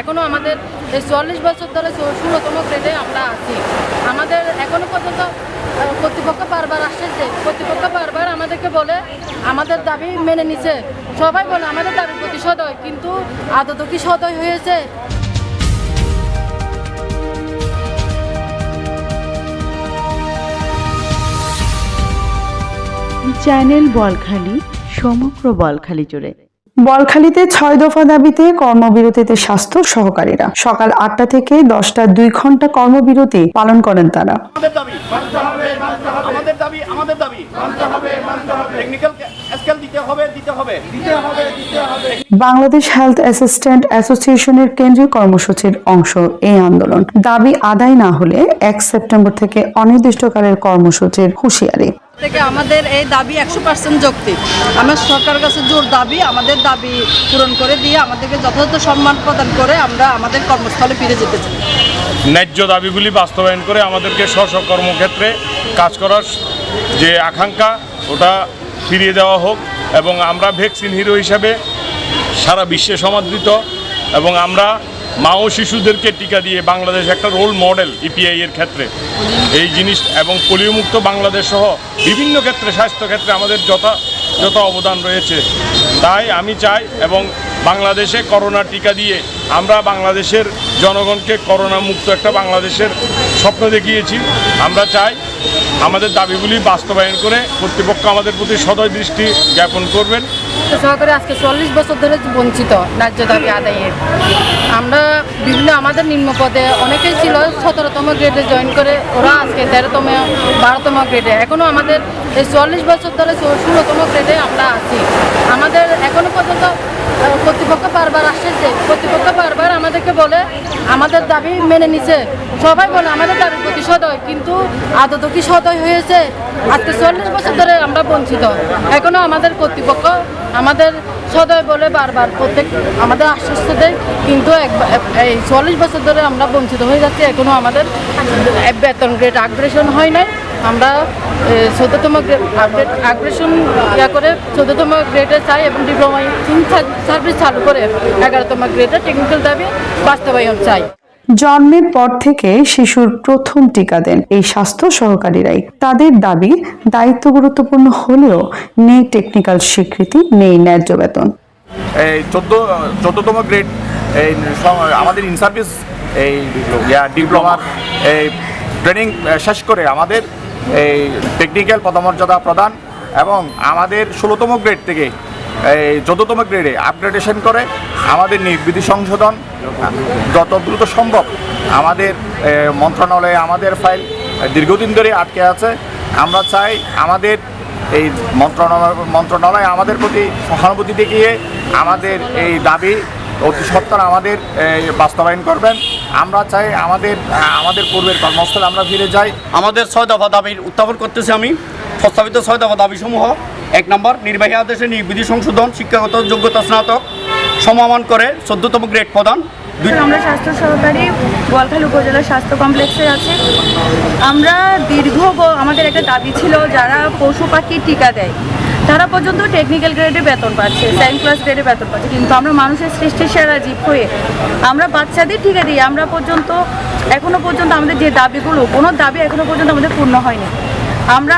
এখনও আমাদের এই চুয়াল্লিশ বছর ধরে ষোলোতম গ্রেডে আমরা আছি। আমাদের এখনও পর্যন্ত কর্তৃপক্ষ বারবার আসছে যে, কর্তৃপক্ষ বারবার আমাদেরকে বলে, আমাদের দাবি মেনে নিছে। সবাই বলে আমাদের দাবি প্রতিশোধ হয়, কিন্তু আদত কি সদয় হয়েছে? চ্যানেল বলখালি সমগ্র বলখালি জুড়ে। বলখালীতে ছয় দফা দাবিতে কর্মবিরতিতে স্বাস্থ্য সহকারীরা। সকাল আটটা থেকে দশটা দুই ঘণ্টা কর্মবিরতি পালন করেন তারা। আমাদের দাবি আমাদের দাবি আমাদের দাবি। টেকনিক্যাল স্কেল দিতে হবে দিতে হবে। দিতে হবে দিতে হবে। বাংলাদেশ হেলথ অ্যাসিস্ট্যান্ট অ্যাসোসিয়েশনের কেন্দ্রীয় কর্মসূচির অংশ এই আন্দোলন। দাবি আদায় না হলে এক সেপ্টেম্বর থেকে অনির্দিষ্টকালের কর্মসূচির হুঁশিয়ারি। থেকে আমাদের এই দাবি একশো পার্সেন্ট যৌক্তিক। আমার সরকারের কাছে জোর দাবি, আমাদের দাবি পূরণ করে দিয়ে আমাদেরকে যথাযথ সম্মান প্রদান করে আমরা আমাদের কর্মস্থলে ফিরে যেতে চাই। ন্যায্য দাবিগুলি বাস্তবায়ন করে আমাদেরকে স্ব কর্মক্ষেত্রে কাজ করার যে আকাঙ্ক্ষা, ওটা ফিরিয়ে দেওয়া হোক এবং আমরা ভ্যাকসিন হিরো হিসাবে সারা বিশ্বে সমাদৃত এবং আমরা মা ও শিশুদেরকে টিকা দিয়ে বাংলাদেশ একটা রোল মডেল ইপিআই এর ক্ষেত্রে। এই জিনিস এবং পোলিওমুক্ত বাংলাদেশ সহ বিভিন্ন ক্ষেত্রে, স্বাস্থ্য ক্ষেত্রে আমাদের যথা যত অবদান রয়েছে। তাই আমি চাই এবং বাংলাদেশে করোনা টিকা দিয়ে আমরা বাংলাদেশের জনগণকে করোনা মুক্ত একটা বাংলাদেশের স্বপ্ন দেখিয়েছি। আমরা চাই আমাদের দাবিগুলি বাস্তবায়ন করে কর্তৃপক্ষ আমাদের প্রতি সদয় দৃষ্টি জ্ঞাপন করবেন। সহকারে আজকে চল্লিশ বছর ধরে বঞ্চিত ন্যায্য দাবি আদায়ের। আমরা বিভিন্ন আমাদের নিম্ন পদে অনেকেই ছিল সতেরোতম গ্রেডে জয়েন করে, ওরা আজকে তেরোতম, বারোতম গ্রেডে এখনও আমাদের এই চল্লিশ বছর ধরে ষোলোতম গ্রেডে আমরা আছি আমাদের এখনও পর্যন্ত আহ, কর্তৃপক্ষ বারবার আসছে যে কর্তৃপক্ষ বারবার আমাদেরকে বলে, আমাদের দাবি মেনে নিছে। সবাই বলে, আমাদের দাবি প্রতিশোধ হয় কিন্তু আদত কি সদয় হয়েছে? আজকে চল্লিশ বছর ধরে আমরা বঞ্চিত। এখনও আমাদের কর্তৃপক্ষ আমাদের সদয় বলে বারবার প্রত্যেক আমাদের আশ্বস্ত দেয়, কিন্তু এই চল্লিশ বছর ধরে আমরা বঞ্চিত হয়ে যাচ্ছি। এখনও আমাদের বেতন গ্রেড আগ্রেশন হয় নাই। আমরা চোদ্দতম গ্রেড আগ্রেশন ইয়া করে চোদ্দতম গ্রেডে চাই এবং ডিপ্লোমা ইন সার্ভিস চালু করে এগারোতম গ্রেডে টেকনিক্যাল দাবি বাস্তবায়ন চাই। জন্মের পর থেকে শিশুর প্রথম টিকা দেন এই স্বাস্থ্য সহকারীরাই। তাদের দাবি দায়িত্ব গুরুত্বপূর্ণ হলেও নেই টেকনিক্যাল স্বীকৃতি নেই ন্যায্য বেতন। এই চোদ্দ চোদ্দতম গ্রেড এই আমাদের ইন সার্ভিস এই ডিপ্লোমার এই ট্রেনিং শেষ করে আমাদের এই টেকনিক্যাল পদমর্যাদা প্রদান এবং আমাদের ষোলোতম গ্রেড থেকে এই চোদ্দোতম গ্রেডে আপগ্রেডেশন করে আমাদের নির্বিধি সংশোধন যত দ্রুত সম্ভব আমাদের মন্ত্রণালয়ে আমাদের ফাইল দীর্ঘদিন ধরে আটকে আছে। আমরা চাই আমাদের এই মন্ত্রণালয় মন্ত্রণালয় আমাদের প্রতি সহানুভূতি দেখিয়ে আমাদের এই দাবি অতি সত্তর আমাদের বাস্তবায়ন করবেন। আমরা চাই আমাদের আমাদের পূর্বের কর্মস্থলে আমরা ফিরে যাই। আমাদের ছয় দফা দাবির উত্থাপন করতেছি আমি। প্রস্তাবিত ছয় দফা দাবিসমূহ এক নম্বর নির্বাহী আদেশে নির্বিধি সংশোধন শিক্ষাগত যোগ্যতা স্নাতক সমমান করে চোদ্দতম গ্রেড প্রদান। দুই আমরা স্বাস্থ্য সহকারী গোয়ালখালী উপজেলা স্বাস্থ্য কমপ্লেক্সে আছি। আমরা দীর্ঘ আমাদের একটা দাবি ছিল যারা পশু পাখি টিকা দেয়। তারা পর্যন্ত টেকনিক্যাল গ্রেডে বেতন পাচ্ছে সেকেন্ড ক্লাস গ্রেডে বেতন পাচ্ছে। কিন্তু আমরা মানুষের সৃষ্টির সেরা জীব হয়ে আমরা বাচ্চাদের টিকা দিই আমরা পর্যন্ত, এখনও পর্যন্ত আমাদের যে দাবিগুলো, কোনো দাবি এখনও পর্যন্ত আমাদের পূর্ণ হয়নি। আমরা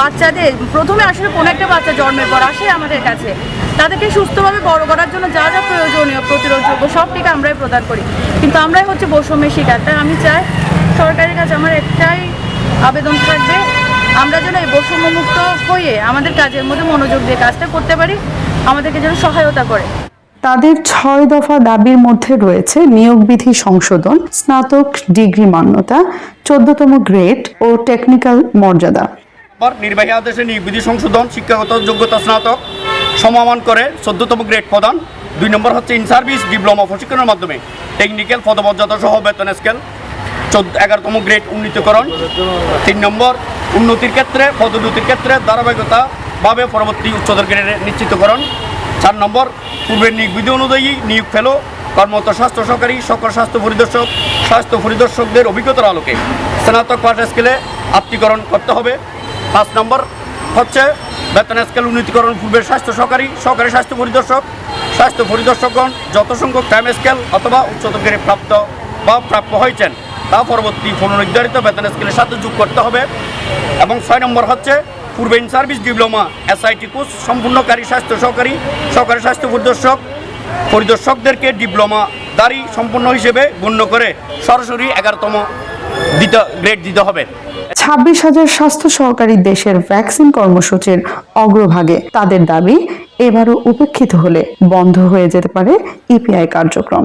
বাচ্চাদের, প্রথমে আসলে কোনো একটা বাচ্চা জন্মের পর আসে আমাদের কাছে। তাদেরকে সুস্থভাবে বড় করার জন্য যা যা প্রয়োজনীয় প্রতিরোধযোগ্য সব টিকা আমরাই প্রদান করি। কিন্তু আমরাই হচ্ছে বৈষম্যের শিকার। তাই আমি চাই সরকারের কাছে আমার একটাই আবেদন থাকবে আমরা যেন এই বৈষম্যমুক্ত হয়ে আমাদের কাজের মধ্যে মনোযোগ দিয়ে কাজটা করতে পারি আমাদেরকে যেন সহায়তা করে। তাদের ছয় দফা দাবির মধ্যে রয়েছে নিয়োগ বিধি সংশোধন স্নাতক ডিগ্রি মান্যতা চোদ্দতম গ্রেড ও টেকনিক্যাল মর্যাদা। নির্বাহী আদেশে নির্বিধি সংশোধন শিক্ষাগত যোগ্যতা স্নাতক সমমান করে চোদ্দতম গ্রেড প্রদান। দুই নম্বর হচ্ছে ইন সার্ভিস ডিপ্লোমা প্রশিক্ষণের মাধ্যমে। টেকনিক্যাল পদমর্যাদা সহ বেতন স্কেল চোদ্দ এগারোতম গ্রেড উন্নীতকরণ। তিন নম্বর উন্নতির ক্ষেত্রে, পদোন্নতির ক্ষেত্রে ধারাবাহিকতাভাবে পরবর্তী উচ্চতর গ্রেডে নিশ্চিতকরণ। চার নম্বর, পূর্বের নিয়োগ বিধি অনুযায়ী নিয়োগ ফেলো। কর্মরত স্বাস্থ্য সহকারী, সকল স্বাস্থ্য পরিদর্শক, স্বাস্থ্য পরিদর্শকদের অভিজ্ঞতার আলোকে স্নাতক পাঠ স্কেলে আত্মীকরণ করতে হবে। পাঁচ নম্বর হচ্ছে বেতন স্কেল উন্নীতকরণ, পূর্বের স্বাস্থ্য সহকারী সহকারী স্বাস্থ্য পরিদর্শক। স্বাস্থ্য পরিদর্শকগণ যত সংখ্যক টাইম স্কেল অথবা উচ্চতর গ্রেড প্রাপ্ত বা প্রাপ্য হয়েছেন। তা পরবর্তী পুনর্নির্ধারিত বেতন স্কেলের সাথে যোগ করতে হবে। এবং ছয় নম্বর হচ্ছে পূর্বে in service diploma, SIT course সম্পূর্ণকারী স্বাস্থ্য সহকারী সহকারী স্বাস্থ্য পরিদর্শক। পরিদর্শকদেরকে ডিপ্লোমা দারি সম্পূর্ণ হিসেবে গণ্য করে সরাসরি এগারোতম দিতে, গ্রেড দিতে হবে। ছাব্বিশ হাজার স্বাস্থ্য সহকারী দেশের ভ্যাকসিন কর্মসূচির অগ্রভাগে তাদের দাবি, এবারও উপেক্ষিত হলে বন্ধ হয়ে যেতে পারে ইপিআই কার্যক্রম।